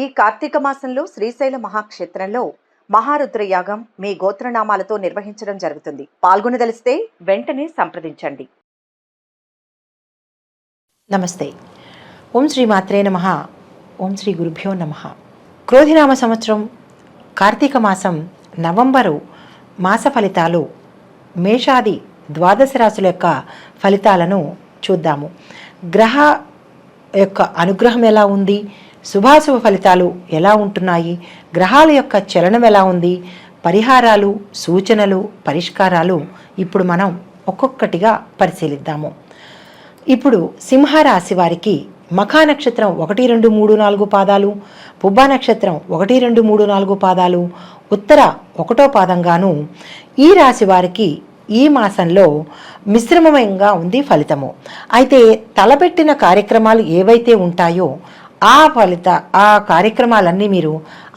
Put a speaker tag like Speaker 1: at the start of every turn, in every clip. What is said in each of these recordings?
Speaker 1: ఈ కార్తీక మాసంలో శ్రీశైల మహాక్షేత్రంలో మహారుద్ర యాగం మీ గోత్రనామాలతో నిర్వహించడం జరుగుతుంది. పాల్గొనదలిస్తే వెంటనే సంప్రదించండి.
Speaker 2: నమస్తే. ఓం శ్రీ మాత్రే నమ. ఓం శ్రీ గురుభ్యో నమ. క్రోధినామ సంవత్సరం కార్తీక మాసం నవంబరు మాస ఫలితాలు మేషాది ద్వాదశ రాశుల యొక్క ఫలితాలను చూద్దాము. గ్రహ యొక్క అనుగ్రహం ఎలా ఉంది? శుభాశుభ ఫలితాలు ఎలా ఉంటున్నాయి? గ్రహాల యొక్క చలనం ఎలా ఉంది? పరిహారాలు సూచనలు పరిష్కారాలు ఇప్పుడు మనం ఒక్కొక్కటిగా పరిశీలిద్దాము. ఇప్పుడు సింహరాశి వారికి మఖా నక్షత్రం ఒకటి రెండు మూడు నాలుగు పాదాలు పుబ్బా నక్షత్రం ఒకటి రెండు మూడు నాలుగు పాదాలు ఉత్తర ఒకటో పాదంగాను ఈ రాశి వారికి ఈ మాసంలో మిశ్రమంగా ఉంది ఫలితము. అయితే తలపెట్టిన కార్యక్రమాలు ఏవైతే ఉంటాయో ఆ ఫలిత ఆ కార్యక్రమాలన్నీ మీరు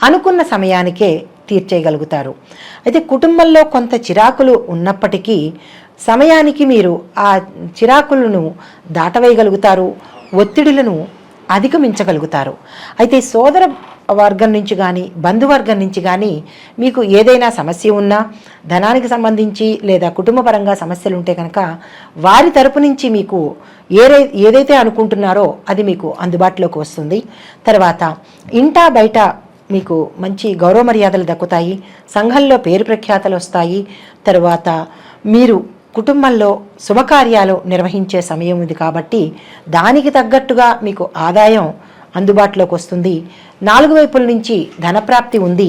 Speaker 2: అనుకున్న సమయానికే తీర్చేయగలుగుతారు. అయితే కుటుంబంలో కొంత చిరాకులు ఉన్నప్పటికీ సమయానికి మీరు ఆ చిరాకులను దాటవేయగలుగుతారు ఒత్తిడులను అధిగమించగలుగుతారు. అయితే సోదర వర్గం నుంచి కానీ బంధువర్గం నుంచి కానీ మీకు ఏదైనా సమస్య ఉన్నా ధనానికి సంబంధించి లేదా కుటుంబపరంగా సమస్యలు ఉంటే కనుక వారి తరపు నుంచి మీకు ఏదై ఏదైతే అనుకుంటున్నారో అది మీకు అందుబాటులోకి వస్తుంది. తర్వాత ఇంటా బయట మీకు మంచి గౌరవ మర్యాదలు దక్కుతాయి. సంఘంలో పేరు ప్రఖ్యాతలు వస్తాయి. తర్వాత మీరు కుటుంబంలో శుభకార్యాలు నిర్వహించే సమయం ఉంది కాబట్టి దానికి తగ్గట్టుగా మీకు ఆదాయం అందుబాటులోకి వస్తుంది. నాలుగు వైపుల నుంచి ధనప్రాప్తి ఉంది.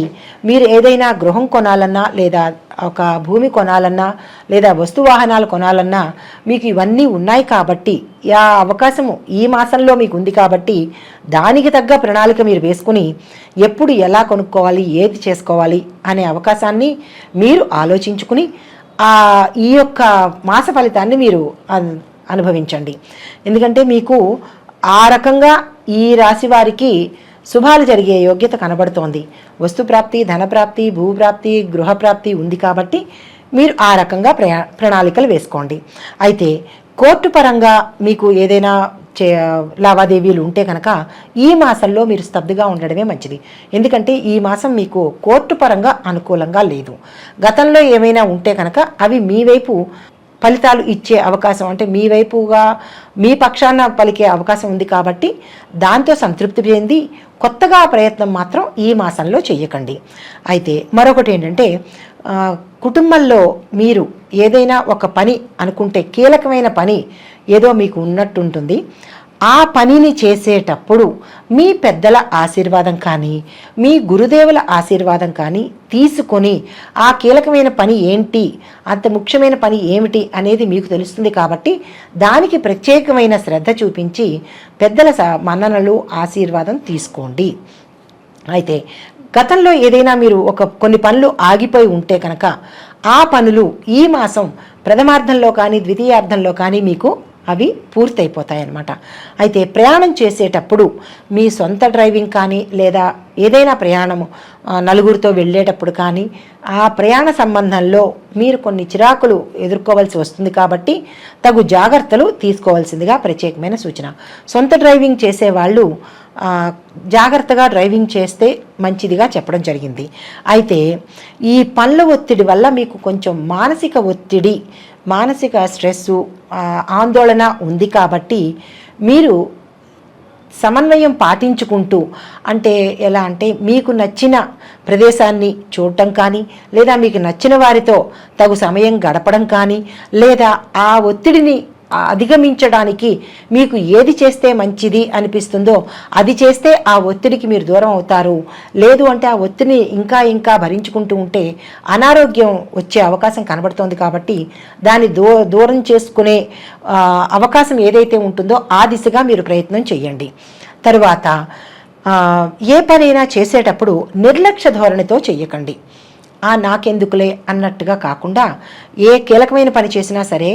Speaker 2: మీరు ఏదైనా గృహం కొనాలన్నా లేదా ఒక భూమి కొనాలన్నా లేదా వస్తు వాహనాలు కొనాలన్నా మీకు ఇవన్నీ ఉన్నాయి కాబట్టి ఆ అవకాశము ఈ మాసంలో మీకు ఉంది కాబట్టి దానికి తగ్గ ప్రణాళిక మీరు వేసుకుని ఎప్పుడు ఎలా కొనుక్కోవాలి ఏది చేసుకోవాలి అనే అవకాశాన్ని మీరు ఆలోచించుకుని ఈ యొక్క మాస ఫలితాన్ని మీరు అనుభవించండి. ఎందుకంటే మీకు ఆ రకంగా ఈ రాశి వారికి శుభాలు జరిగే యోగ్యత కనబడుతోంది. వస్తుప్రాప్తి ధనప్రాప్తి భూప్రాప్తి గృహప్రాప్తి ఉంది కాబట్టి మీరు ఆ రకంగా ప్రయా ప్రణాళికలు వేసుకోండి. అయితే కోర్టు పరంగా మీకు ఏదైనా చే లావాదేవీలు ఉంటే కనుక ఈ మాసంలో మీరు స్తబ్దుగా ఉండడమే మంచిది. ఎందుకంటే ఈ మాసం మీకు కోర్టు పరంగా అనుకూలంగా లేదు. గతంలో ఏమైనా ఉంటే కనుక అవి మీ వైపు ఫలితాలు ఇచ్చే అవకాశం అంటే మీ వైపుగా మీ పక్షాన పలికే అవకాశం ఉంది కాబట్టి దాంతో సంతృప్తి చెంది కొత్తగా ప్రయత్నం మాత్రం ఈ మాసంలో చేయకండి అయితే మరొకటి ఏంటంటే కుటుంబంలో మీరు ఏదైనా ఒక పని అనుకుంటే కీలకమైన పని ఏదో మీకు ఉన్నట్టుంటుంది. ఆ పనిని చేసేటప్పుడు మీ పెద్దల ఆశీర్వాదం కానీ మీ గురుదేవుల ఆశీర్వాదం కానీ తీసుకొని ఆ కీలకమైన పని ఏంటి అంత ముఖ్యమైన పని ఏమిటి అనేది మీకు తెలుస్తుంది కాబట్టి దానికి ప్రత్యేకమైన శ్రద్ధ చూపించి పెద్దల స- మన్ననలు ఆశీర్వాదం తీసుకోండి. అయితే గతంలో ఏదైనా మీరు ఒక కొన్ని పనులు ఆగిపోయి ఉంటే కనుక ఆ పనులు ఈ మాసం ప్రథమార్థంలో కానీ ద్వితీయార్థంలో కానీ మీకు అవి పూర్తయిపోతాయి అన్నమాట అయితే ప్రయాణం చేసేటప్పుడు మీ సొంత డ్రైవింగ్ కానీ లేదా ఏదైనా ప్రయాణము నలుగురితో వెళ్ళేటప్పుడు కానీ ఆ ప్రయాణ సంబంధంలో మీరు కొన్ని చిరాకులు ఎదుర్కోవాల్సి వస్తుంది కాబట్టి తగు జాగ్రత్తలు తీసుకోవాల్సిందిగా ప్రత్యేకమైన సూచన. సొంత డ్రైవింగ్ చేసేవాళ్ళు జాగ్రత్తగా డ్రైవింగ్ చేస్తే మంచిదిగా చెప్పడం జరిగింది. అయితే ఈ పనుల ఒత్తిడి వల్ల మీకు కొంచెం మానసిక ఒత్తిడి మానసిక స్ట్రెస్సు ఆందోళన ఉంది కాబట్టి మీరు సమన్వయం పాటించుకుంటూ అంటే ఎలా అంటే మీకు నచ్చిన ప్రదేశాన్ని చూడటం కానీ లేదా మీకు నచ్చిన వారితో తగు సమయం గడపడం కానీ లేదా ఆ ఒత్తిడిని అధిగమించడానికి మీకు ఏది చేస్తే మంచిది అనిపిస్తుందో అది చేస్తే ఆ ఒత్తిడికి మీరు దూరం అవుతారు. లేదు అంటే ఆ ఒత్తిడిని ఇంకా ఇంకా భరించుకుంటూ ఉంటే అనారోగ్యం వచ్చే అవకాశం కనబడుతోంది కాబట్టి దాన్ని దూ దూరం చేసుకునే అవకాశం ఏదైతే ఉంటుందో ఆ దిశగా మీరు ప్రయత్నం చేయండి తరువాత ఏ పనైనా చేసేటప్పుడు నిర్లక్ష్య ధోరణితో చెయ్యకండి. ఆ నాకెందుకులే అన్నట్టుగా కాకుండా ఏ కీలకమైన పని చేసినా సరే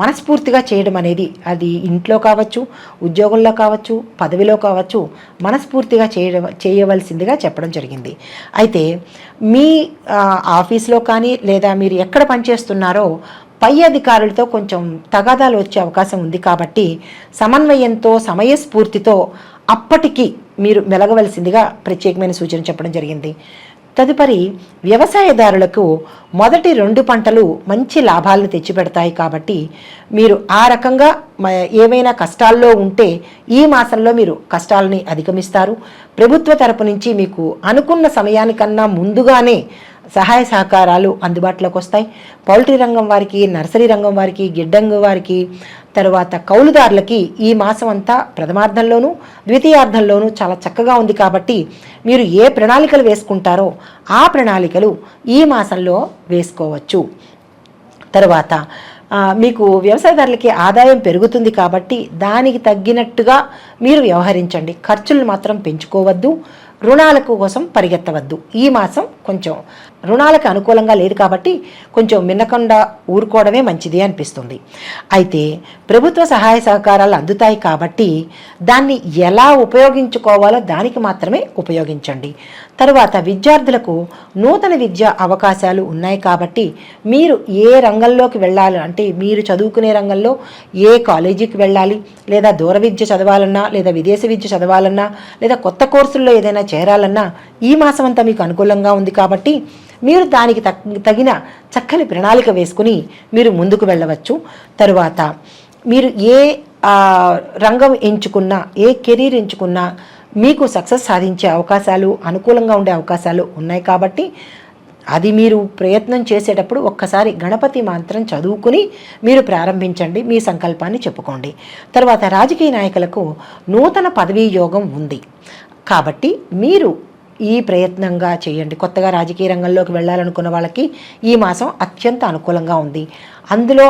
Speaker 2: మనస్ఫూర్తిగా చేయడం అనేది అది ఇంట్లో కావచ్చు ఉద్యోగంలో కావచ్చు పదవిలో కావచ్చు మనస్ఫూర్తిగా చేయడం చేయవలసిందిగా చెప్పడం జరిగింది. అయితే మీ ఆఫీస్లో కానీ లేదా మీరు ఎక్కడ పనిచేస్తున్నారో పై అధికారులతో కొంచెం తగాదాలు వచ్చే అవకాశం ఉంది కాబట్టి సమన్వయంతో సమయస్ఫూర్తితో అప్పటికి మీరు మెలగవలసిందిగా ప్రత్యేకమైన సూచన చెప్పడం జరిగింది. తదుపరి వ్యవసాయదారులకు మొదటి రెండు పంటలు మంచి లాభాలను తెచ్చిపెడతాయి కాబట్టి మీరు ఆ రకంగా ఏమైనా కష్టాల్లో ఉంటే ఈ మాసంలో మీరు కష్టాలని అధిగమిస్తారు. ప్రభుత్వ తరపు నుంచి మీకు అనుకున్న సమయానికన్నా ముందుగానే సహాయ సహకారాలు అందుబాటులోకి వస్తాయి. పౌల్ట్రీ రంగం వారికి నర్సరీ రంగం వారికి గిడ్డంగు వారికి తరువాత కౌలుదారులకి ఈ మాసం అంతా ప్రథమార్థంలోనూ ద్వితీయార్థంలోనూ చాలా చక్కగా ఉంది కాబట్టి మీరు ఏ ప్రణాళికలు వేసుకుంటారో ఆ ప్రణాళికలు ఈ మాసంలో వేసుకోవచ్చు. తర్వాత మీకు వ్యవసాయదారులకి ఆదాయం పెరుగుతుంది కాబట్టి దానికి తగ్గినట్టుగా మీరు వ్యవహరించండి. ఖర్చులు మాత్రం పెంచుకోవద్దు. రుణాలకు కోసం పరిగెత్తవద్దు. ఈ మాసం కొంచెం రుణాలకు అనుకూలంగా లేదు కాబట్టి కొంచెం మిన్నకుండా ఊరుకోవడమే మంచిది అనిపిస్తుంది. అయితే ప్రభుత్వ సహాయ సహకారాలు అందుతాయి కాబట్టి దాన్ని ఎలా ఉపయోగించుకోవాలో దానికి మాత్రమే ఉపయోగించండి. తరువాత విద్యార్థులకు నూతన విద్యా అవకాశాలు ఉన్నాయి కాబట్టి మీరు ఏ రంగంలోకి వెళ్ళాలి అంటే మీరు చదువుకునే రంగంలో ఏ కాలేజీకి వెళ్ళాలి లేదా దూర విద్య చదవాలన్నా లేదా విదేశీ విద్య చదవాలన్నా లేదా కొత్త కోర్సుల్లో ఏదైనా చేరాలన్నా ఈ మాసం అంతా మీకు అనుకూలంగా ఉంది కాబట్టి మీరు దానికి తగిన చక్కని ప్రణాళిక వేసుకుని మీరు ముందుకు వెళ్ళవచ్చు. తరువాత మీరు ఏ రంగం ఎంచుకున్నా ఏ కెరీర్ ఎంచుకున్నా మీకు సక్సెస్ సాధించే అవకాశాలు అనుకూలంగా ఉండే అవకాశాలు ఉన్నాయి కాబట్టి అది మీరు ప్రయత్నం చేసేటప్పుడు ఒక్కసారి గణపతి మంత్రం చదువుకుని మీరు ప్రారంభించండి. మీ సంకల్పాన్ని చెప్పుకోండి. తర్వాత రాజకీయ నాయకులకు నూతన పదవీ యోగం ఉంది. కాబట్టి మీరు ఈ ప్రయత్నంగా చేయండి. కొత్తగా రాజకీయ రంగంలోకి వెళ్ళాలనుకున్న వాళ్ళకి ఈ మాసం అత్యంత అనుకూలంగా ఉంది. అందులో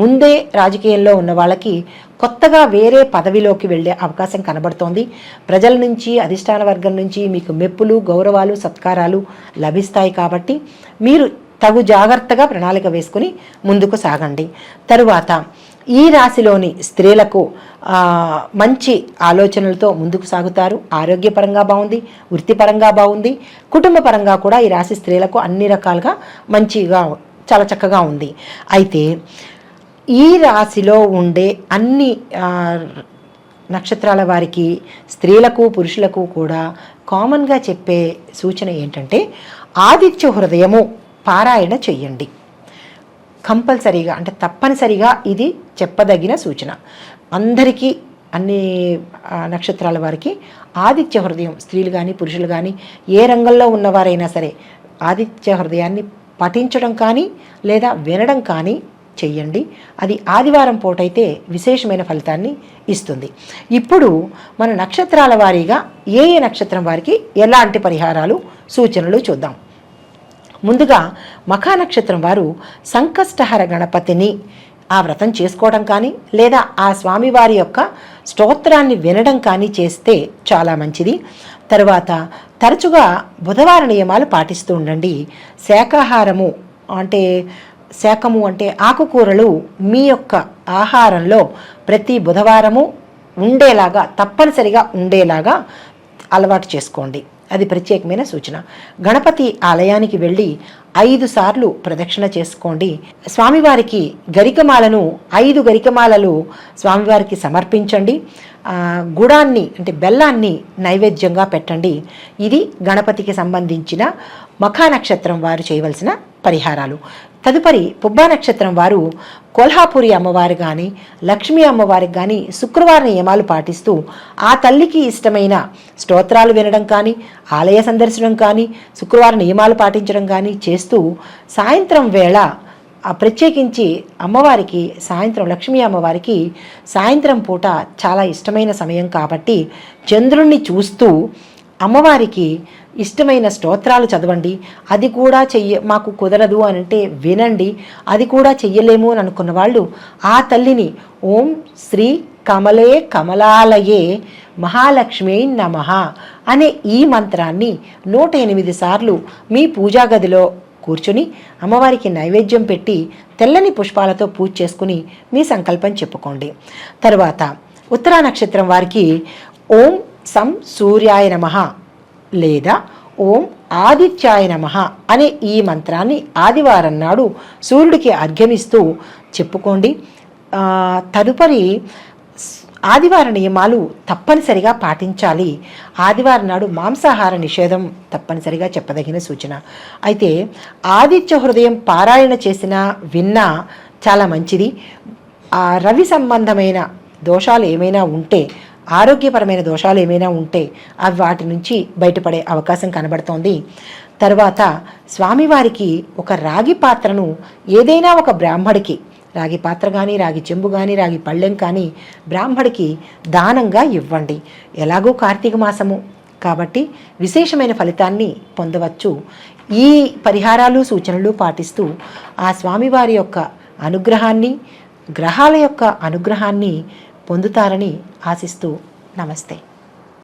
Speaker 2: ముందే రాజకీయంలో ఉన్న వాళ్ళకి కొత్తగా వేరే పదవిలోకి వెళ్ళే అవకాశం కనబడుతోంది. ప్రజల నుంచి అధిష్టాన వర్గం నుంచి మీకు మెప్పులు గౌరవాలు సత్కారాలు లభిస్తాయి కాబట్టి మీరు తగు జాగ్రత్తగా ప్రణాళిక వేసుకుని ముందుకు సాగండి. తరువాత ఈ రాశిలోని స్త్రీలకు మంచి ఆలోచనలతో ముందుకు సాగుతారు. ఆరోగ్యపరంగా బాగుంది వృత్తిపరంగా బాగుంది కుటుంబపరంగా కూడా ఈ రాశి స్త్రీలకు అన్ని రకాలుగా మంచిగా చాలా చక్కగా ఉంది. అయితే ఈ రాశిలో ఉండే అన్ని నక్షత్రాల వారికి స్త్రీలకు పురుషులకు కూడా కామన్గా చెప్పే సూచన ఏంటంటే ఆదిత్య హృదయము పారాయణ చెయ్యండి కంపల్సరీగా అంటే తప్పనిసరిగా ఇది చెప్పదగిన సూచన. అందరికీ అన్ని నక్షత్రాల వారికి ఆదిత్య హృదయం స్త్రీలు కానీ పురుషులు కానీ ఏ రంగంలో ఉన్నవారైనా సరే ఆదిత్య హృదయాన్ని పఠించడం కానీ లేదా వినడం కానీ చెయ్యండి. అది ఆదివారం పూటైతే విశేషమైన ఫలితాన్ని ఇస్తుంది. ఇప్పుడు మన నక్షత్రాల వారీగా ఏ ఏ నక్షత్రం వారికి ఎలాంటి పరిహారాలు సూచనలు చూద్దాం. ముందుగా మఖా నక్షత్రం వారు సంకష్టహర గణపతిని ఆ వ్రతం చేసుకోవడం కానీ లేదా ఆ స్వామివారి యొక్క స్తోత్రాన్ని వినడం కానీ చేస్తే చాలా మంచిది. తరువాత తరచుగా బుధవార నియమాలు పాటిస్తూ ఉండండి. శాకాహారము అంటే శాఖము అంటే ఆకుకూరలు మీ యొక్క ఆహారంలో ప్రతి బుధవారము ఉండేలాగా తప్పనిసరిగా ఉండేలాగా అలవాటు చేసుకోండి. అది ప్రత్యేకమైన సూచన. గణపతి ఆలయానికి వెళ్ళి ఐదు సార్లు ప్రదక్షిణ చేసుకోండి. స్వామివారికి గరికమాలను ఐదు గరికమాలలు స్వామివారికి సమర్పించండి. గుడాన్ని అంటే బెల్లాన్ని నైవేద్యంగా పెట్టండి. ఇది గణపతికి సంబంధించిన మఖా నక్షత్రం వారు చేయవలసిన పరిహారాలు. తదుపరి పుబ్బా నక్షత్రం వారు కొల్హాపురి అమ్మవారు కానీ లక్ష్మీ అమ్మవారికి కానీ శుక్రవార నియమాలు పాటిస్తూ ఆ తల్లికి ఇష్టమైన స్తోత్రాలు వినడం కానీ ఆలయ సందర్శనం కానీ శుక్రవార నియమాలు పాటించడం కానీ చేస్తూ సాయంత్రం వేళ ప్రత్యేకించి అమ్మవారికి సాయంత్రం లక్ష్మీ అమ్మవారికి సాయంత్రం పూట చాలా ఇష్టమైన సమయం కాబట్టి చంద్రుణ్ణి చూస్తూ అమ్మవారికి ఇష్టమైన స్తోత్రాలు చదవండి. అది కూడా చెయ్య మాకు కుదరదు అని అంటే వినండి. అది కూడా చెయ్యలేము అని అనుకున్న వాళ్ళు ఆ తల్లిని ఓం శ్రీ కమలే కమలాలయే మహాలక్ష్మి నమః అనే ఈ మంత్రాన్ని నూట ఎనిమిది సార్లు మీ పూజా గదిలో కూర్చుని అమ్మవారికి నైవేద్యం పెట్టి తెల్లని పుష్పాలతో పూజ చేసుకుని మీ సంకల్పం చెప్పుకోండి. తర్వాత ఉత్తరా నక్షత్రం వారికి ఓం సం సూర్యాయ నమః లేదా ఓం ఆదిత్యాయ నమః అనే ఈ మంత్రాన్ని ఆదివారం నాడు సూర్యుడికి అర్ఘ్యమిస్తూ చెప్పుకోండి. తదుపరి ఆదివార నియమాలు తప్పనిసరిగా పాటించాలి. ఆదివారం నాడు మాంసాహార నిషేధం తప్పనిసరిగా చెప్పదగిన సూచన. అయితే ఆదిత్య హృదయం పారాయణ చేసినా విన్నా చాలా మంచిది. రవి సంబంధమైన దోషాలు ఏమైనా ఉంటే ఆరోగ్యపరమైన దోషాలు ఏమైనా ఉంటే అవి వాటి నుంచి బయటపడే అవకాశం కనబడుతోంది. తర్వాత స్వామివారికి ఒక రాగి పాత్రను ఏదైనా ఒక బ్రాహ్మడికి రాగి పాత్ర కానీ రాగి చెంబు కానీ రాగి పళ్ళెం కానీ బ్రాహ్మడికి దానంగా ఇవ్వండి. ఎలాగో కార్తీక మాసము. కాబట్టి విశేషమైన ఫలితాన్ని పొందవచ్చు. ఈ పరిహారాలు సూచనలు పాటిస్తూ ఆ స్వామివారి యొక్క అనుగ్రహాన్ని గ్రహాల యొక్క అనుగ్రహాన్ని పొందుతారని ఆశిస్తూ నమస్తే.